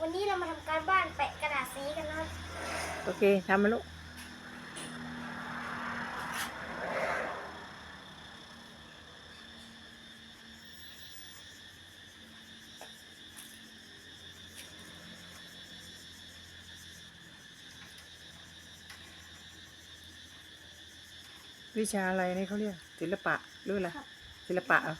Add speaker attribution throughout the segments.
Speaker 1: วันนี้เรามาทำการบ้านแปะกระดาษสีกันนะครับ
Speaker 2: โอเคทำมาลูกวิชาอะไรนี่เขาเรียกศิลปะหรืออะไรศิลปะเหรอ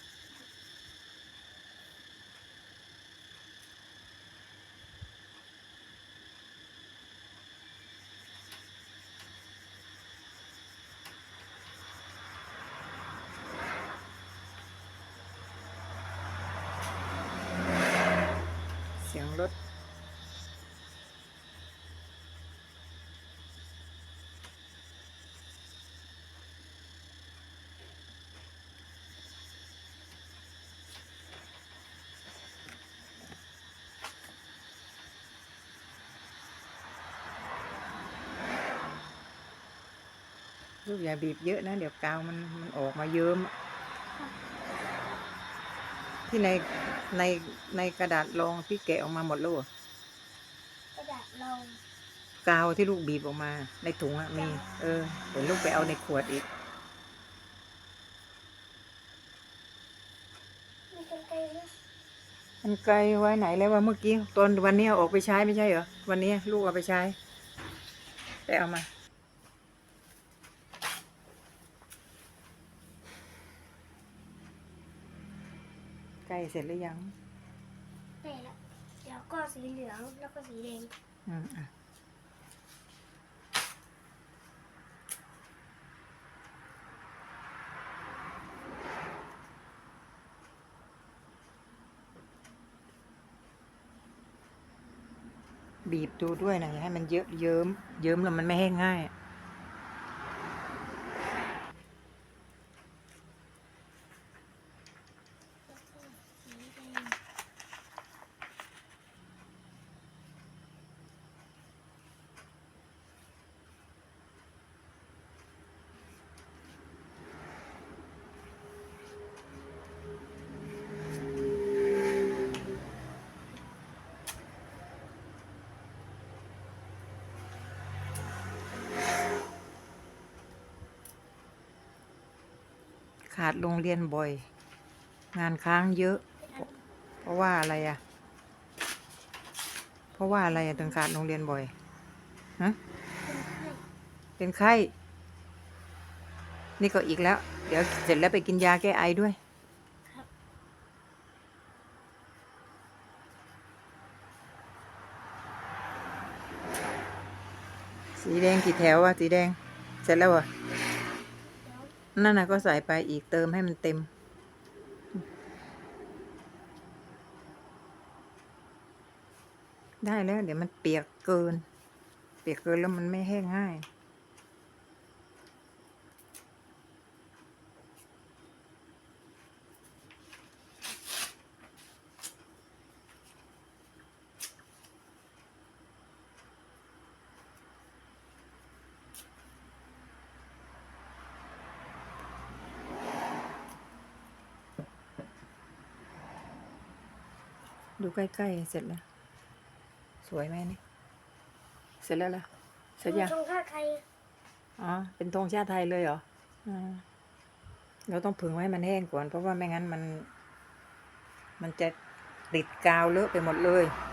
Speaker 2: ลูกอย่าบีบเยอะนะ เดี๋ยวกาวมันมันออกมาเยิ้มอะที่ในในในกระดาษรองพี่แกะออกมาหมดแล้วเหรอก
Speaker 1: ระดาษรอง
Speaker 2: กาวที่ลูกบีบออกมา ในถุงอะมี เออเดี๋ยวลูกไปเอาในขวดอีก
Speaker 1: มีกันไกลนะ
Speaker 2: มันไกลไว้ไหนแล้วว่าเมื่อกี้ตอนวันนี้เอาออกไปใช้ไม่ใช่เหรอวันนี้ลูกเอาไปใช้ไปเอามา ใกล้เสร็จหรือยัง
Speaker 1: แปะแล้วเดี๋ยวก็สีเหลืองแล้วก็สีแดง
Speaker 2: อืมอะบีบดูด้วยนะอย่าให้มันเยอะเยิ้มเยิ้มแล้วมันไม่แห้งง่าย ขาดโรงเรียนบ่อย งานค้างเยอะ เพราะว่าอะไรอะเพราะว่าอะไรอะถึงขาดโรงเรียนบ่อยฮะ
Speaker 1: เป็นไข้
Speaker 2: นี่ก็อีกแล้ว เดี๋ยวเสร็จแล้วไปกินยาแก้ไอด้วยสีแดงกี่แถวอะสีแดง เสร็จแล้วอะ นั่นนะก็ใส่ไปอีกเติมให้มันเต็ม ได้แล้ว เดี๋ยวมันเปียกเกิน เปียกเกินแล้วมันไม่แห้งง่าย ดูใกล้ๆ เสร็จแล้ว สวยไหมนี่ เสร็จแล้วล่ะ เสร็จยัง
Speaker 1: ชงชาติไทย
Speaker 2: อ๋อ เป็นธงชาติไทยเลยเหรออมเราต้องผึ่งไว้ให้มันแห้งก่อน เพราะว่าไม่งั้นมัน มันจะติดกาวเลอะไปหมดเลย
Speaker 1: ค